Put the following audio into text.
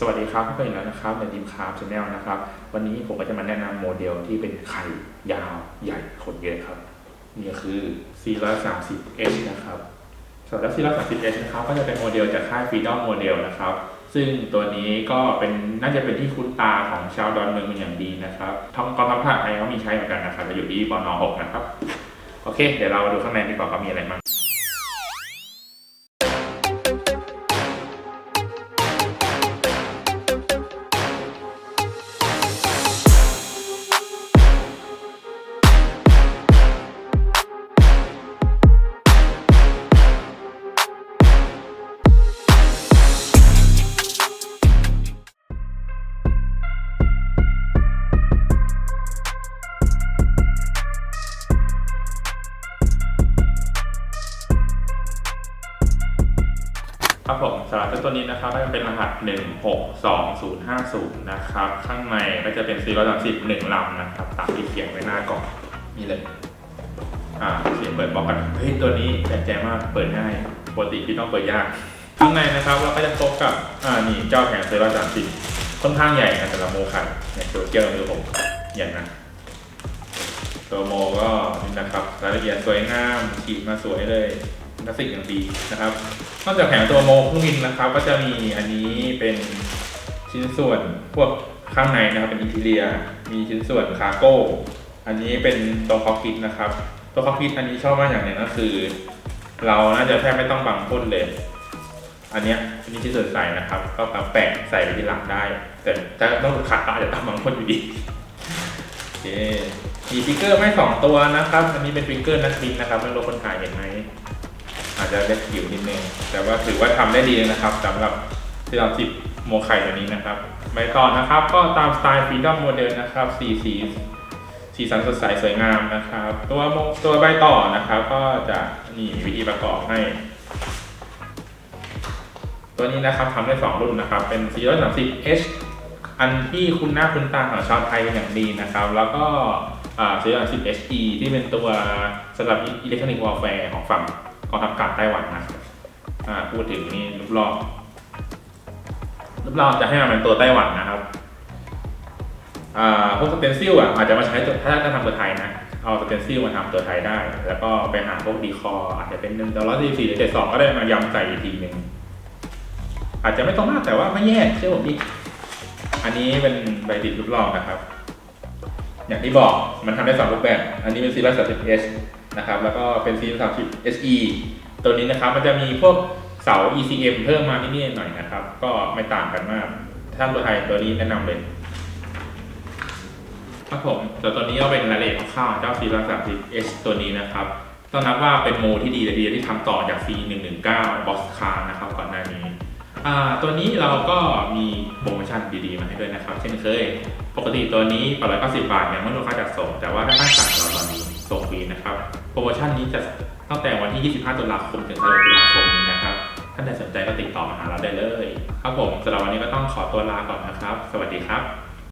สวัสดีครับเพื่อนแล้วนะครับในทีมคาร์บชาแนลนะครับ วันนี้ผมก็จะมาแนะนำโมเดลที่เป็นไข่ยาวใหญ่ขนเยอะครับนี่คือ 430H นะครับสำหรับ 430H นะครับก็จะเป็นโมเดลจากค่าย Freedom Model นะครับ ซึ่งตัวนี้ก็เป็นน่าจะเป็นที่คุ้นตาของชาวดอนเมืองเป็นอย่างดีนะครับท้องกองทัพภาคไทยเขามีใช้เหมือนกันนะครับจะอยู่ที่ปน6 นะครับ โอเค เดี๋ยวเรามาดูข้างในดีกว่าเขามีอะไรบ้าง ครับผมสำหรับเจ้าตัวนี้นะครับก็จะเป็นรหัส 162050 นะครับ ข้างในก็จะเป็น 430หนึ่งลำนะครับ ตามที่เขียนไว้หน้ากล่องนี่เลย อ่าเสียงเปิดบล็อกกัน เฮ้ย ตัวนี้แปลกใจมาก เปิดง่าย ปกติที่ต้องเปิดยาก ข้างในนะครับเราก็จะพบกับ อ่า นี่เจ้าแผง430 ค่อนข้างใหญ่นะสำหรับโมคันเนี่ยตัวเกียวมือผมใหญ่นะ ตัวโมก็นี่นะครับ รายละเอียดสวยงามขีดมาสวยเลย ลาสติกอย่างดีนะครับ นอกจากแผงตัวโมเครื่องบินนะครับ ก็จะมีอันนี้เป็นชิ้นส่วนพวกข้างในนะครับเป็นอินทีเรีย มีชิ้นส่วนคาร์โก้ อันนี้เป็นตัวคอกพิทนะครับ ตัวคอกพิทอันนี้ชอบมากอย่างหนึ่งก็คือ เราน่าจะแทบไม่ต้องบังพ่นเลย อันนี้อันนี้ชิ้นส่วนใส่นะครับ ก็แปะใส่ไปที่หลังได้ แต่ถ้าต้องขัดก็อาจจะต้องบังพ่นอยู่ดีโอเคมีฟิกเกอร์ไม่สองตัวนะครับ อันนี้เป็นฟิกเกอร์นักบินนะครับไม่รู้คนถ่ายเห็นไหม อาจจะเล็กหิวนิดนึง แต่ว่าถือว่าทำได้ดีนะครับสำหรับที่เราสิบโมไข่ตัวนี้นะครับใบต่อนะครับ ก็ตามสไตล์ฟรีดอมโมเดลนะครับสีสีสีสันสดใสสวยงามนะครับ ตัวโมตัวใบต่อนะครับ ก็จะนี่มีวิธีประกอบให้ ตัวนี้นะครับทำได้สองรุ่นนะครับ เป็น 430H อันที่คุณหน้าคุณตาของชาวไทยเป็นอย่างดีนะครับ แล้วก็อ่า 430HE ที่เป็นตัวสำหรับอิเล็กทรอนิกส์วอลแฟร์ของฝั่ง กองทัพอากาศไต้หวันนะอ่าพูดถึงนี่รูปรอบรูปรอบจะให้มาเป็นตัวไต้หวันนะครับอ่าพวกสเตนซิลอะอาจจะมาใช้ถ้าจะทำตัวไทยนะเอาสเตนซิลมาทำตัวไทยได้ แล้วก็ไปหาพวกดีคออาจจะเป็นหนึ่งร้อยสี่สี่เจ็ดสองก็ได้มายำใส่อีกทีหนึ่งอาจจะไม่ต้องมากแต่ว่าไม่แย่เชื่อผมดิอันนี้เป็นใบติดรูปรอบนะครับ อย่างที่บอกมันทำได้สองรูปแบบ อันนี้เป็น 430H นะครับแล้วก็เป็น 430HE ตัวนี้นะครับมันจะมีพวกเสา ECM เพิ่มมานิดๆหน่อยนะครับ ก็ไม่ต่างกันมาก ถ้าตัวไทยตัวนี้แนะนำเลยครับผมแต่ตัวนี้ก็เป็นรายละเอียดคร่าวๆเจ้า 430H ตัวนี้นะครับต้องนับว่าเป็นโมที่ดีเลยทีเดียวที่ทำต่อจาก C119 Box Car นะครับก่อนหน้านี้ตัวนี้เราก็มีโปรโมชั่นดีๆ มาให้ด้วยนะครับ เช่นเคย ปกติตัวนี้ 890 บาทยังไม่รวมค่าจัดส่ง แต่ว่าถ้าท่านสั่งเราตอน ส่งฟรีนะครับ โปรโมชั่นนี้จะตั้งแต่วันที่ 25 ตุลาคม ถึง3ตุลาคมนี้นะครับ ท่านใดสนใจก็ติดต่อมาหาเราได้เลย ครับผมสำหรับวันนี้ก็ต้องขอตัวลาก่อนนะครับ สวัสดีครับ